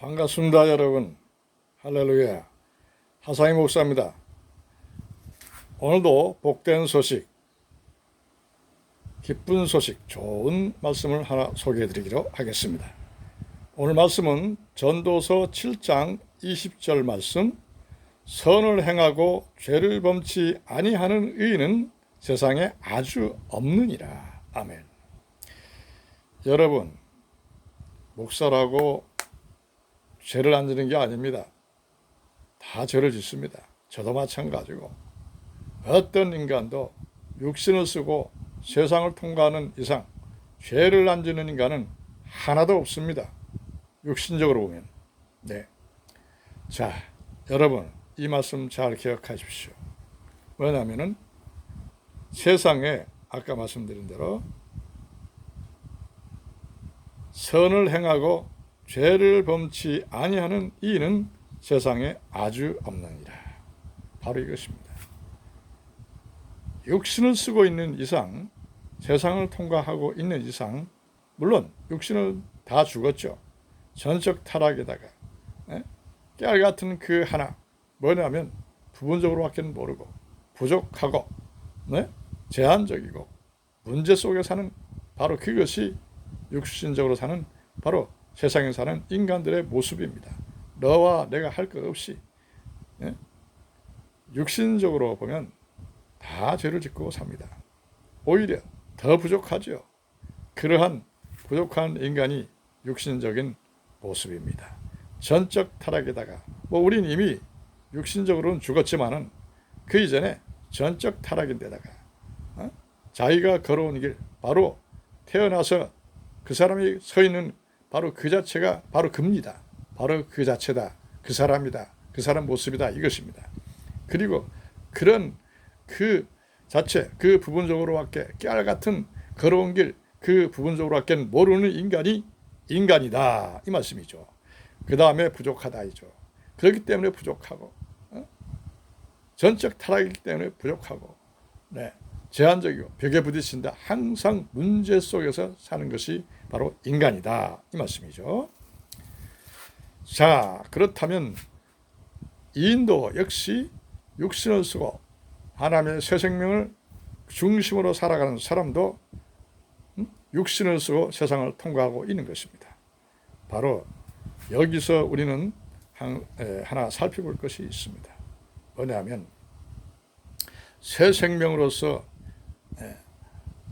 반갑습니다, 여러분. 할렐루야. 하상희 목사입니다. 오늘도 복된 소식, 기쁜 소식, 좋은 말씀을 하나 소개해 드리기로 하겠습니다. 오늘 말씀은 전도서 7장 20절 말씀, 선을 행하고 죄를 범치 아니하는 의인은 세상에 아주 없느니라. 아멘. 여러분, 목사라고 죄를 안 지는 게 아닙니다. 다 죄를 짓습니다. 저도 마찬가지고 어떤 인간도 육신을 쓰고 세상을 통과하는 이상 죄를 안 지는 인간은 하나도 없습니다. 육신적으로 보면. 네. 자, 여러분 이 말씀 잘 기억하십시오. 왜냐하면은 세상에 아까 말씀드린 대로 선을 행하고 죄를 범치 아니하는 이는 세상에 아주 없느니라. 바로 이것입니다. 육신을 쓰고 있는 이상, 세상을 통과하고 있는 이상, 물론 육신은 다 죽었죠. 전적 타락에다가 예? 깨알 같은 그 하나 뭐냐면 부분적으로밖에 모르고 부족하고 네? 제한적이고 문제 속에 사는 바로 그것이 육신적으로 사는 바로 세상에 사는 인간들의 모습입니다. 너와 내가 할 것 없이 예? 육신적으로 보면 다 죄를 짓고 삽니다. 오히려 더 부족하죠. 그러한 부족한 인간이 육신적인 모습입니다. 전적 타락에다가 뭐 우린 이미 육신적으로는 죽었지만은 그 이전에 전적 타락인데다가 어? 자기가 걸어온 길 바로 태어나서 그 사람이 서 있는 바로 그 자체가 바로 그입니다. 바로 그 자체다. 그 사람이다. 그 사람 모습이다. 이것입니다. 그리고 그런 그 자체, 그 부분적으로밖에 깨알 같은 걸어온 길, 그 부분적으로밖에 모르는 인간이 인간이다. 이 말씀이죠. 그 다음에 부족하다이죠. 그렇기 때문에 부족하고, 어? 전적 타락이기 때문에 부족하고, 네. 제한적이고 벽에 부딪힌다. 항상 문제 속에서 사는 것이 바로 인간이다. 이 말씀이죠. 자, 그렇다면 인도 역시 육신을 쓰고 하나님의 새 생명을 중심으로 살아가는 사람도 음? 육신을 쓰고 세상을 통과하고 있는 것입니다. 바로 여기서 우리는 하나 살펴볼 것이 있습니다. 뭐냐면 새 생명으로서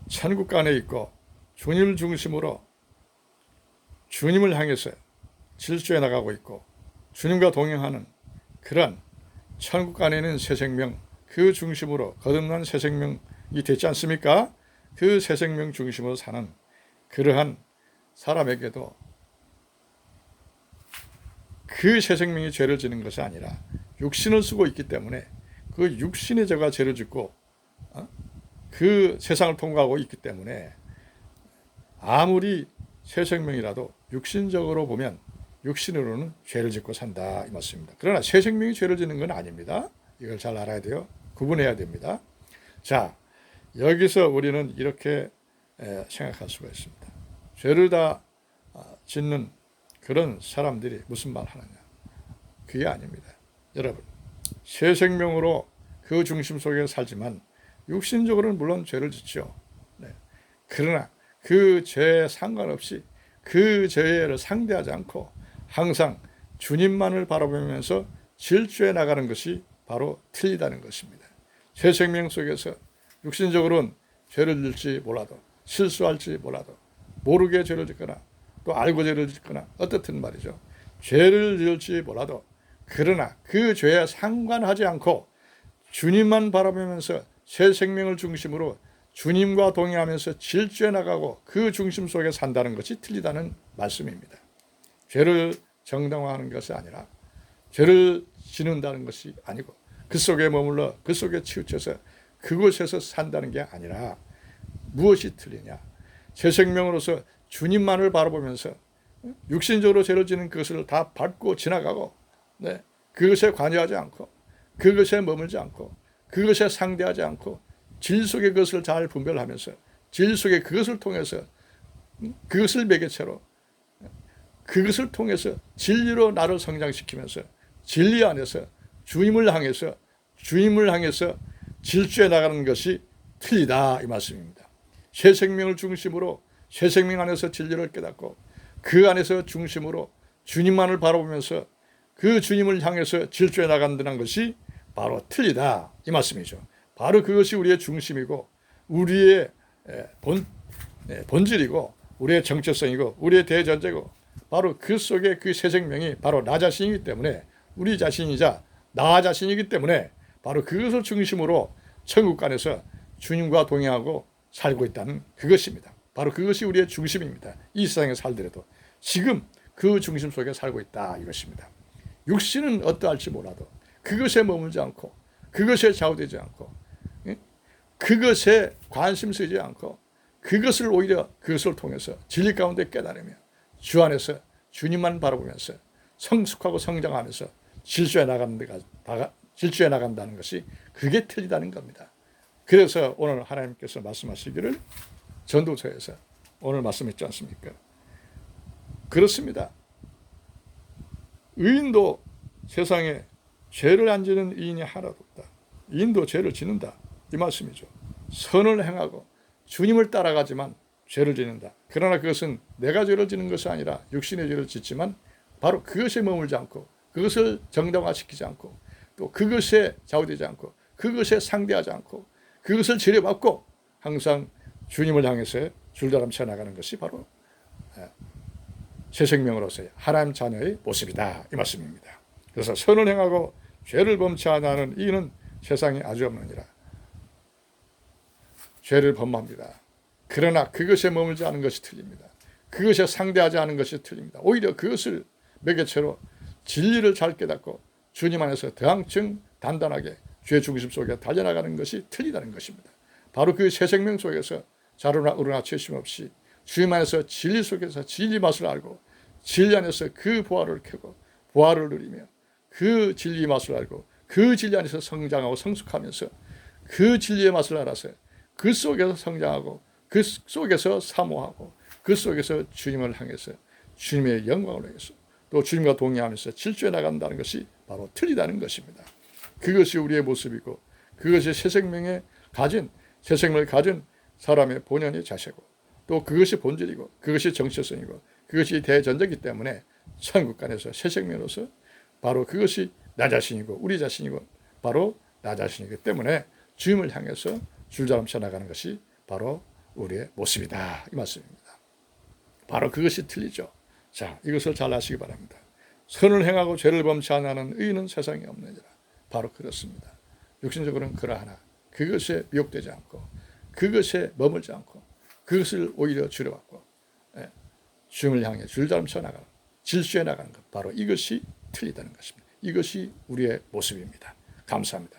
천국 안에 있고 주님을 중심으로 주님을 향해서 질주해 나가고 있고 주님과 동행하는 그런 천국 안에 있는 새 생명 그 중심으로 거듭난 새 생명이 되지 않습니까? 그 새 생명 중심으로 사는 그러한 사람에게도 그 새 생명이 죄를 지는 것이 아니라 육신을 쓰고 있기 때문에 그 육신의 죄가 죄를 짓고 어? 그 세상을 통과하고 있기 때문에 아무리 새 생명이라도 육신적으로 보면 육신으로는 죄를 짓고 산다 이 말씀입니다. 그러나 새 생명이 죄를 짓는 건 아닙니다. 이걸 잘 알아야 돼요. 구분해야 됩니다. 자, 여기서 우리는 이렇게 생각할 수가 있습니다. 죄를 다 아, 짓는 그런 사람들이 무슨 말 하느냐. 그게 아닙니다. 여러분, 새 생명으로 그 중심 속에 살지만 육신적으로는 물론 죄를 짓죠. 네. 그러나 그 죄에 상관없이 그 죄를 상대하지 않고 항상 주님만을 바라보면서 질주해 나가는 것이 바로 틀리다는 것입니다. 새 생명 속에서 육신적으로는 죄를 짓지 몰라도 실수할지 몰라도 모르게 죄를 짓거나 또 알고 죄를 짓거나 어떻든 말이죠. 죄를 지을지 몰라도 그러나 그 죄에 상관하지 않고 주님만 바라보면서 새 생명을 중심으로 주님과 동행하면서 질주해 나가고 그 중심 속에 산다는 것이 틀리다는 말씀입니다. 죄를 정당화하는 것이 아니라 죄를 지는다는 것이 아니고 그 속에 머물러 그 속에 치우쳐서 그곳에서 산다는 게 아니라 무엇이 틀리냐? 새 생명으로서 주님만을 바라보면서 육신적으로 죄를 지는 그것을 다 밟고 지나가고 네, 그것에 관여하지 않고 그것에 머물지 않고 그것에 상대하지 않고 질 속의 것을 잘 분별하면서 질 속의 그것을 통해서 그것을 매개체로 그것을 통해서 진리로 나를 성장시키면서 진리 안에서 주님을 향해서 주님을 향해서 질주해 나가는 것이 틀리다 이 말씀입니다. 새 생명을 중심으로 새 생명 안에서 진리를 깨닫고 그 안에서 중심으로 주님만을 바라보면서 그 주님을 향해서 질주해 나간다는 것이 바로 틀리다 이 말씀이죠. 바로 그것이 우리의 중심이고 우리의 에, 본 예, 본질이고 우리의 정체성이고 우리의 대전제고 바로 그 속에 그 새 생명이 바로 나 자신이기 때문에 우리 자신이자 나 자신이기 때문에 바로 그것을 중심으로 천국 간에서 주님과 동행하고 살고 있다는 그것입니다. 바로 그것이 우리의 중심입니다. 이 세상에 살더라도 지금 그 중심 속에 살고 있다 이것입니다. 육신은 어떠할지 몰라도 그것에 머물지 않고 그것에 좌우되지 않고 예? 그것에 관심 쓰지 않고 그것을 오히려 그것을 통해서 진리 가운데 깨달으며 주 안에서 주님만 바라보면서 성숙하고 성장하면서 질주해 나가는 데가 질주해 나간다는 것이 그게 틀리다는 겁니다. 그래서 오늘 하나님께서 말씀하시기를 전도서에서 오늘 말씀했지 않습니까? 그렇습니다. 의인도 세상에 죄를 안 지는 의인이 하나도 없다. 의인도 죄를 짓는다. 이 말씀이죠. 선을 행하고 주님을 따라가지만 죄를 짓는다. 그러나 그것은 내가 죄를 짓는 것이 아니라 육신의 죄를 짓지만 바로 그것에 머물지 않고 그것을 정당화시키지 않고 또 그것에 좌우되지 않고 그것에 상대하지 않고 그것을 지뢰받고 항상 주님을 향해서 줄다람쳐 나가는 것이 바로 예, 새 생명으로서의 하나님 자녀의 모습이다 이 말씀입니다. 그래서 선을 행하고 죄를 범치 않는 이는 세상에 아주 없느니라. 죄를 범합니다. 그러나 그것에 머물지 않은 것이 틀립니다. 그것에 상대하지 않은 것이 틀립니다. 오히려 그것을 매개체로 진리를 잘 깨닫고 주님 안에서 더 한층 단단하게 죄 중심 속에 달려나가는 것이 틀리다는 것입니다. 바로 그 새 생명 속에서 자루나 우르나 채심 없이 주님 안에서 진리 속에서 진리 맛을 알고 진리 안에서 그 보화를 켜고 보화를 누리며 그 진리 맛을 알고 그 진리 안에서 성장하고 성숙하면서 그 진리의 맛을 알아서 그 속에서 성장하고 그 속에서 사모하고 그 속에서 주님을 향해서 주님의 영광을 위해서 또 주님과 동의하면서 질주해 나간다는 것이 바로 틀리다는 것입니다. 그것이 우리의 모습이고 그것이 새 생명에 가진 새 생명을 가진 사람의 본연의 자세고 또 그것이 본질이고 그것이 정체성이고 그것이 대전제이기 때문에 천국 간에서 새 생명으로서 바로 그것이 나 자신이고 우리 자신이고 바로 나 자신이기 때문에 주님을 향해서 줄자람쳐 나가는 것이 바로 우리의 모습이다 이 말씀입니다. 바로 그것이 틀리죠. 자 이것을 잘 아시기 바랍니다. 선을 행하고 죄를 범치 않는 의인은 세상에 없느니라. 바로 그렇습니다. 육신적으로는 그러하나 그것에 미혹되지 않고 그것에 머물지 않고 그것을 오히려 줄여받고 예, 주님을 향해 줄자름쳐 나가는 질주해 나가는 것 바로 이것이 틀리다는 것입니다. 이것이 우리의 모습입니다. 감사합니다.